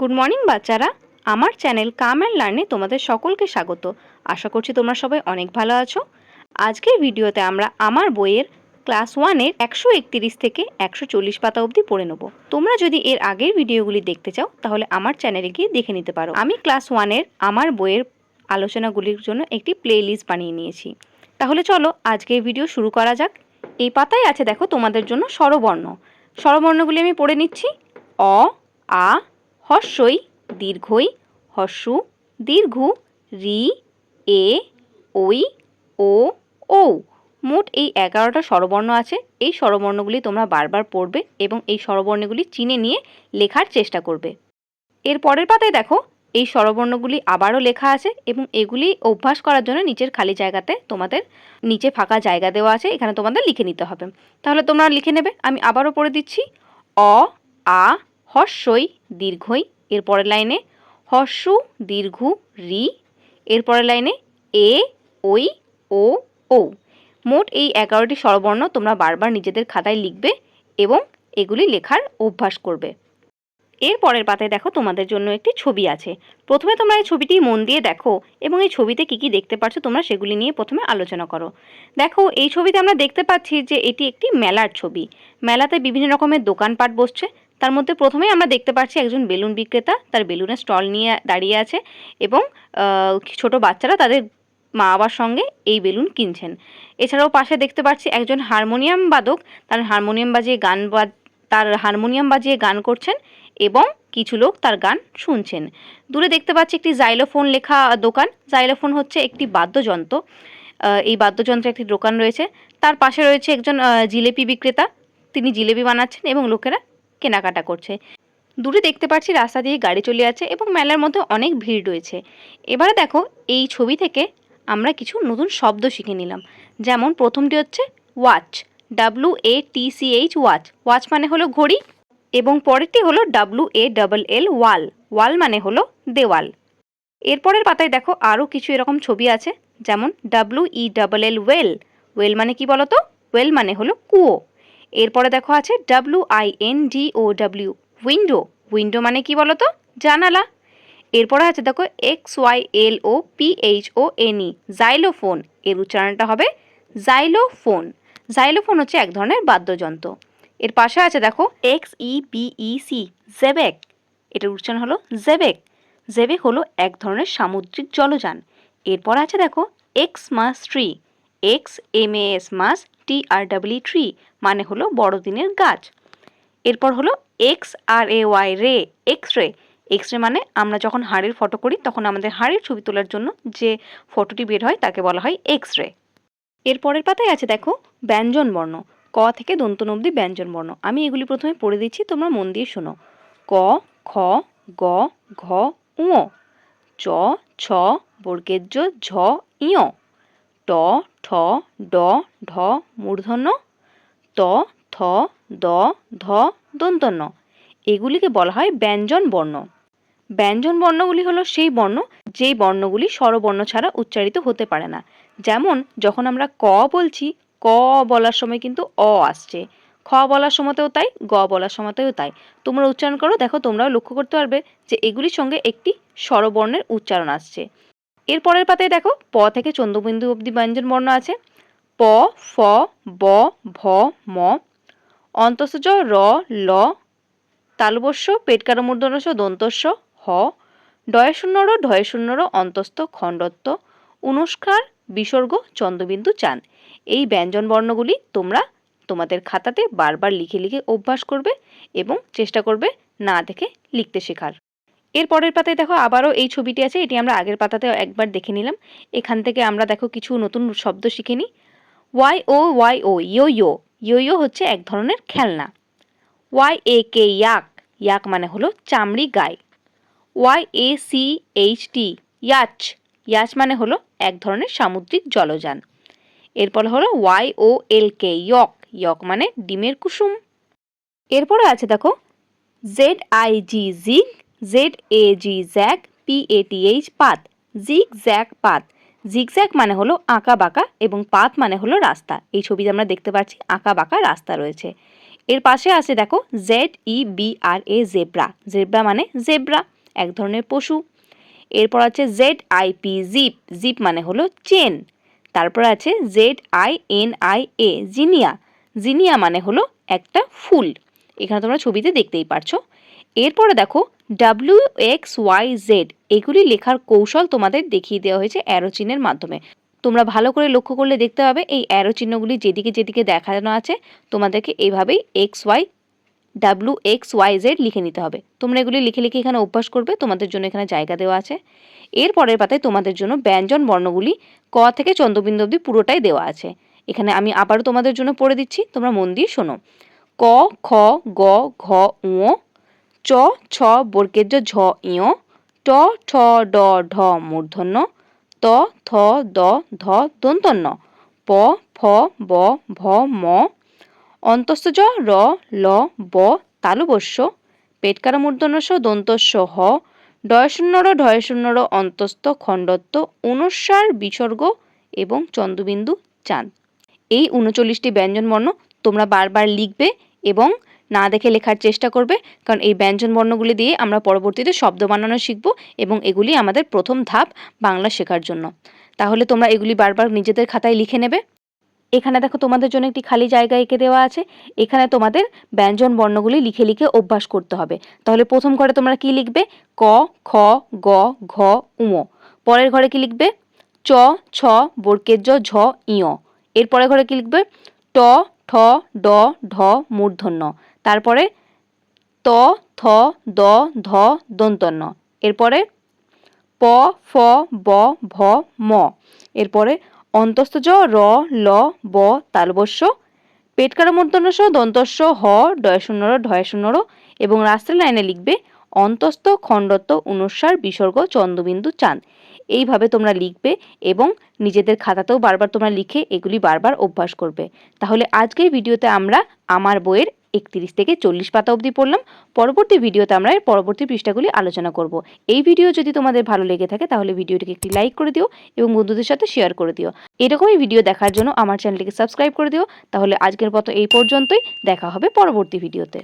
Good morning বাচ্চারা। আমার channel come and লার্নে তোমাদের সকলকে স্বাগত। আশা করছি তোমরা সবাই অনেক ভালো আছো। আজকের ভিডিওতে আমরা আমার বইয়ের ক্লাস ওয়ানের একশো একতিরিশ থেকে একশো চল্লিশ পাতা অবধি পড়ে নেব। তোমরা যদি এর আগের ভিডিওগুলি দেখতে চাও, তাহলে আমার চ্যানেলে গিয়ে দেখে নিতে পারো। আমি ক্লাস ওয়ানের আমার বইয়ের আলোচনাগুলির জন্য একটি প্লে লিস্ট বানিয়ে নিয়েছি। তাহলে চলো আজকের ভিডিও শুরু করা যাক। এই পাতায় আছে, দেখো, তোমাদের জন্য স্বরবর্ণ। স্বরবর্ণগুলি আমি পড়ে নিচ্ছি। অ, আ হর্ষই দীর্ঘই, হর্ষু দীর্ঘু, রি, এ ওই ও ও মোট এই এগারোটা স্বরবর্ণ আছে। এই স্বরবর্ণগুলি তোমরা বারবার পড়বে এবং এই স্বরবর্ণগুলি চিনে নিয়ে লেখার চেষ্টা করবে। এর পরের পাতায় দেখো, এই স্বরবর্ণগুলি আবারও লেখা আছে এবং এগুলি অভ্যাস করার জন্য নিচের খালি জায়গাতে তোমাদের নিচে ফাঁকা জায়গা দেওয়া আছে, এখানে তোমাদের লিখে নিতে হবে। তাহলে তোমরা লিখে নেবে। আমি আবারও পড়ে দিচ্ছি। অ, আ হর্ষই দীর্ঘই এর পরের লাইনে হর্ষু দীর্ঘু রি এর পরের লাইনে এ, ওই, ও ও মোট এই এগারোটি স্বরবর্ণ তোমরা বারবার নিজেদের খাতায় লিখবে এবং এগুলি লেখার অভ্যাস করবে। এর পরের পাতায় দেখো তোমাদের জন্য একটি ছবি আছে। প্রথমে তোমরা এই ছবিটি মন দিয়ে দেখো এবং এই ছবিতে কি কি দেখতে পাচ্ছ তোমরা সেগুলি নিয়ে প্রথমে আলোচনা করো। দেখো, এই ছবিতে আমরা দেখতে পাচ্ছি যে এটি একটি মেলার ছবি। মেলাতে বিভিন্ন রকমের দোকানপাট বসছে। তার মধ্যে প্রথমেই আমরা দেখতে পাচ্ছি একজন বেলুন বিক্রেতা, তার বেলুনের স্টল নিয়ে দাঁড়িয়ে আছে এবং ছোট বাচ্চারা তাদের মা বাবার সঙ্গে এই বেলুন কিনছেন। এছাড়াও পাশে দেখতে পাচ্ছি একজন হারমোনিয়াম বাদক, তার হারমোনিয়াম বাজিয়ে গান তার হারমোনিয়াম বাজিয়ে গান করছেন এবং কিছু লোক তার গান শুনছেন। দূরে দেখতে পাচ্ছি একটি জাইলোফোন লেখা দোকান জাইলোফোন হচ্ছে একটি বাদ্যযন্ত্র এই বাদ্যযন্ত্রের একটি দোকান রয়েছে। তার পাশে রয়েছে একজন জিলেপি বিক্রেতা, তিনি জিলেপি বানাচ্ছেন এবং লোকেরা কেনাকাটা করছে। দূরে দেখতে পাচ্ছি রাস্তা দিয়ে গাড়ি চলে যাচ্ছে এবং মেলার মধ্যে অনেক ভিড় রয়েছে। এবারে দেখো, এই ছবি থেকে আমরা কিছু নতুন শব্দ শিখে নিলাম। যেমন প্রথমটি হচ্ছে watch W A T C H watch watch মানে হলো ঘড়ি এবং পরেরটি হলো ডাব্লু এ ডাবল এল ওয়াল ওয়াল মানে হলো দেওয়াল। এরপরের পাতায় দেখো আরও কিছু এরকম ছবি আছে, যেমন W E double L well well মানে কি বলতো? ওয়েল মানে হলো কুয়ো। এরপরে দেখো আছে W I N D O W window window মানে কি বলতো জানালা। এরপরে আছে দেখো X Y L O P H O N E xylophone এর উচ্চারণটা হবে জাইলোফোন জাইলোফোন হচ্ছে এক ধরনের বাদ্যযন্ত্র। এর পাশে আছে দেখো X E B E C xebec এটার উচ্চারণ হলো জেবেক জেবেক হলো এক ধরনের সামুদ্রিক জলযান। এরপর আছে দেখো Xmas tree X M S mas T R W tree মানে হলো বড়দিনের গাছ। এরপর হলো X R A Y ray X ray. X ray মানে আমরা যখন হাড়ের ফটো করি, তখন আমাদের হাড়ের ছবি তোলার জন্য যে ফটোটি বের হয়, তাকে বলা হয় এক্স রে। এরপরের পাতায় আছে দেখো, ব্যঞ্জন বর্ণ। ক থেকে দন্তন অবধি ব্যঞ্জন বর্ণ। আমি এগুলি প্রথমে পড়ে দিচ্ছি, তোমরা মন দিয়ে শোনো। ক, খ, গ, ঘ উঁ চ, ছ বর্গের জ ঝ, ইয়। ট ঠ, ড, ঢ, মূর্ধন্য, ত, থ, দ, ধ, দন্তন্য। এগুলিকে বলা হয় ব্যঞ্জন বর্ণ। ব্যঞ্জন বর্ণগুলি হলো সেই বর্ণ, যেই বর্ণগুলি স্বরবর্ণ ছাড়া উচ্চারিত হতে পারে না। যেমন, যখন আমরা ক বলছি, ক বলার সময় কিন্তু অ আসছে। খ বলার সময়তেও তাই, গ বলার সময়তেও তাই। তোমরা উচ্চারণ করো, দেখো তোমরাও লক্ষ্য করতে পারবে যে এগুলির সঙ্গে একটি স্বরবর্ণের উচ্চারণ আসছে। এর পরের পাতায় দেখো, প থেকে চন্দ্রবিন্দু অবধি ব্যঞ্জন বর্ণ আছে। প, ফ, ব, ভ, ম। অন্তঃজ র, ল। তালবস্য পেটকার মূর্ধনস্য দন্তস্য, হ। ডয়শূন্যর, ঢয়শূন্যর, অন্তস্থ, খণ্ডত্ব। অনুষ্কার, বিসর্গ, চন্দ্রবিন্দু চান। এই ব্যঞ্জন বর্ণগুলি তোমরা তোমাদের খাতাতে বারবার লিখে লিখে অভ্যাস করবে এবং চেষ্টা করবে না দেখে লিখতে শেখার। এর পরের পাতায় দেখো আবারও এই ছবিটি আছে, এটি আমরা আগের পাতাতে একবার দেখে নিলাম। এখান থেকে আমরা দেখো কিছু নতুন শব্দ শিখে নিই। ওয়াই ও ওয়াই ও ইয়ো ইয়ো ইয়ো ইয়ো হচ্ছে এক ধরনের খেলনা। ওয়াই এ কে ইয়াক ইয়াক মানে হলো চামড়ি গায়ে। Y A C H T yacht yacht মানে হলো এক ধরনের সামুদ্রিক জলযান। এরপর হলো ওয়াই ও এল কে ইয়ক ইয়ক মানে ডিমের কুসুম। এরপরে আছে দেখো Z I G zig Z A G zag P A T H পাত। জিগ জ্যাক পাত। জিগজ্যাগ মানে হলো আঁকা বাঁকা এবং পাত মানে হলো রাস্তা। এই ছবিতে আমরা দেখতে পাচ্ছি আঁকা বাঁকা রাস্তা রয়েছে। এর পাশে আছে দেখো Z E B R A zebra zebra মানে জেব্রা এক ধরনের পশু। এরপর আছে Z I P zip zip মানে হলো চেন তারপর আছে Z I N I A zinnia zinnia মানে হলো একটা ফুল। এখানে তোমরা ছবিতে দেখতেই পারছ। এরপরে দেখো ডাব্লিউ এক্স ওয়াই জেড এগুলি লেখার কৌশল তোমাদের দেখিয়ে দেওয়া হয়েছে অ্যারো চিহ্নের মাধ্যমে। তোমরা ভালো করে লক্ষ্য করলে দেখতে পাবে এই অ্যারো চিহ্নগুলি যেদিকে যেদিকে দেখানো আছে, তোমাদেরকে এইভাবেই X Y W X Y Z লিখে নিতে হবে। তোমরা এগুলি লিখে লিখে এখানে অভ্যাস করবে, তোমাদের জন্য এখানে জায়গা দেওয়া আছে। এর পরের পাতায় তোমাদের জন্য ব্যঞ্জন বর্ণগুলি ক থেকে চন্দ্রবিন্দু অবধি পুরোটাই দেওয়া আছে। এখানে আমি আবারও তোমাদের জন্য পড়ে দিচ্ছি, তোমরা মন দিয়ে শোনো। ক, খ, গ, ঘ উ চ, ছ, বর্গের ঝ, ইয়, ট, ঠ, ড, ঢ, মূর্ধন্য, ত, থ, দ, ধ, দন্তন্য, প, ফ, ব, ভ, ম অন্তস্থজ র, ল, ব তালুবস্য পেটকারা মূর্ধন্যস্য দন্তস্য, হ ডয় শূন্য র ডয়শূন্যর ঢয়শূন্যর অন্তস্থ খণ্ডত্ব অনুস্বার বিসর্গ এবং চন্দ্রবিন্দু চাঁদ। এই উনচল্লিশটি ব্যঞ্জনবর্ণ তোমরা বারবার লিখবে এবং না দেখে লেখার চেষ্টা করবে, কারণ এই ব্যঞ্জন বর্ণগুলি দিয়ে আমরা পরবর্তীতে শব্দ বানানো শিখব এবং এগুলি আমাদের প্রথম ধাপ বাংলা শেখার জন্য। তাহলে তোমরা এগুলি বারবার নিজেদের খাতায় লিখে নেবে। এখানে দেখো তোমাদের জন্য একটি খালি জায়গা এঁকে দেওয়া আছে। এখানে তোমাদের ব্যঞ্জন বর্ণগুলি লিখে লিখে অভ্যাস করতে হবে। তাহলে প্রথম ঘরে তোমরা কি লিখবে? ক, খ, গ, ঘ, উম। পরের ঘরে কি লিখবে? চ, ছ বর্গের জ, ঝ ইয় এরপরে ঘরে কি লিখবে? ট, ঠ, ড, ঢ, মূর্ধন্য। তারপরে ত, থ, দ, ধ, দন্তন্য। এরপরে প, ফ, ব, ভ, ম। এরপরে অন্তস্থজ, র, ল, ব তালবস্য পেটকার মূর্ধন্যস দন্তস্য, হ, ডয়শূন্যর, ঢয়শূন্যর এবং রাস্তার লাইনে লিখবে অন্তস্থ, খণ্ডত্ব অনুস্বার বিসর্গ, চন্দ্রবিন্দু, চাঁদ। এইভাবে তোমরা লিখবে এবং নিজেদের খাতাতেও বারবার তোমরা লিখে এগুলি বারবার অভ্যাস করবে। তাহলে আজকের ভিডিওতে আমরা আমার বইয়ের একত্রিশ থেকে চল্লিশ পাতা অবধি পড়লাম। পরবর্তী ভিডিওতে আমরা এর পরবর্তী পৃষ্ঠাগুলি আলোচনা করব। এই ভিডিও যদি তোমাদের ভালো লেগে থাকে, তাহলে ভিডিওটিকে একটি লাইক করে দিও এবং বন্ধুদের সাথে শেয়ার করে দিও। এরকমই ভিডিও দেখার জন্য আমার চ্যানেলটিকে সাবস্ক্রাইব করে দিও। তাহলে আজকের মতো এই পর্যন্তই। দেখা হবে পরবর্তী ভিডিওতে।